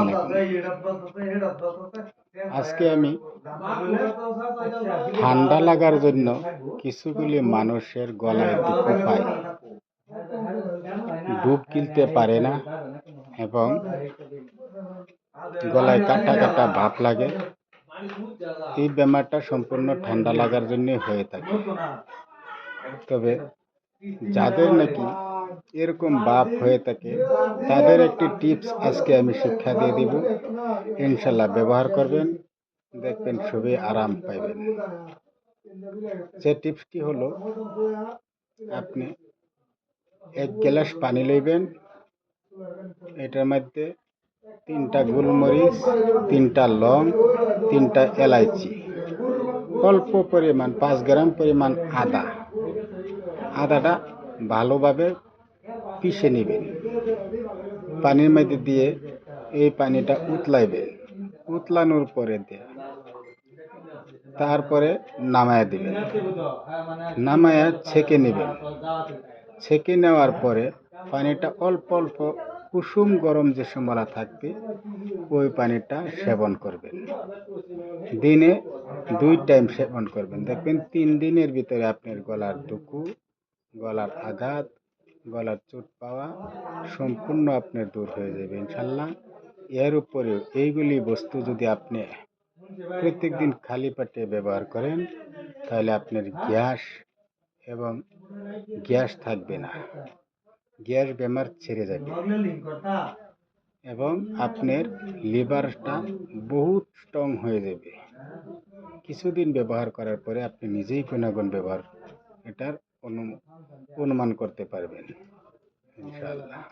আলাইকুম। আজকে আমি ঠান্ডা লাগার জন্য কিছুগুলি মানুষের গলায় দুঃখ পায় ডুব গিলতে পারে না এবং গলায় কাটা কাটা ভাব লাগে। এই বেমারটা সম্পূর্ণ ঠান্ডা লাগার জন্যই হয়ে থাকে। তবে যাদের নাকি এরকম বাপ হয়ে থাকে, তাদের একটি টিপস আজকে আমি শিক্ষা দিয়ে দিব। ইনশাল্লাহ ব্যবহার করবেন, দেখবেন খুবই আরাম পাইবেন। যে টিপসটি হলো, আপনি এক গ্লাস পানি লইবেন, এটার মধ্যে তিনটা গোলমরিচ, তিনটা লং, তিনটা এলাইচি, অল্প পরিমাণ, পাঁচ গ্রাম পরিমাণ আদা। আদাটা ভালোভাবে পিষে নেবেন। পানির মধ্যে দিয়ে এই পানিটা উতলাইবেন। উতলানোর পরে দিয়ে। তারপরে নামায়া দিবেন। নামায়া ছেঁকে নেবেন। ছেঁকে নেওয়ার পরে পানিটা অল্প অল্প কুসুম গরম যে সময় থাকবে, ওই পানিটা সেবন করবেন। দিনে দুই টাইম সেবন করবেন। দেখবেন তিন দিনের ভিতরে আপনার গলার দুকু গলার আঘাত গলার চোট পাওয়া সম্পূর্ণ আপনার দূর হয়ে যাবে, ইনশাল্লাহ। এর উপরেও এইগুলি বস্তু যদি আপনি প্রত্যেক দিন খালি পেটে ব্যবহার করেন, তাহলে আপনার গ্যাস এবং গ্যাস থাকবে না। গ্যাস বেমার ছেড়ে যাবে এবং আপনার লিভারটা বহুত স্ট্রং হয়ে যাবে। কিছুদিন ব্যবহার করার পরে আপনি নিজেই গুণাগুণ ব্যবহার, এটার অনুমান করতে পারবেন ইনশাআল্লাহ।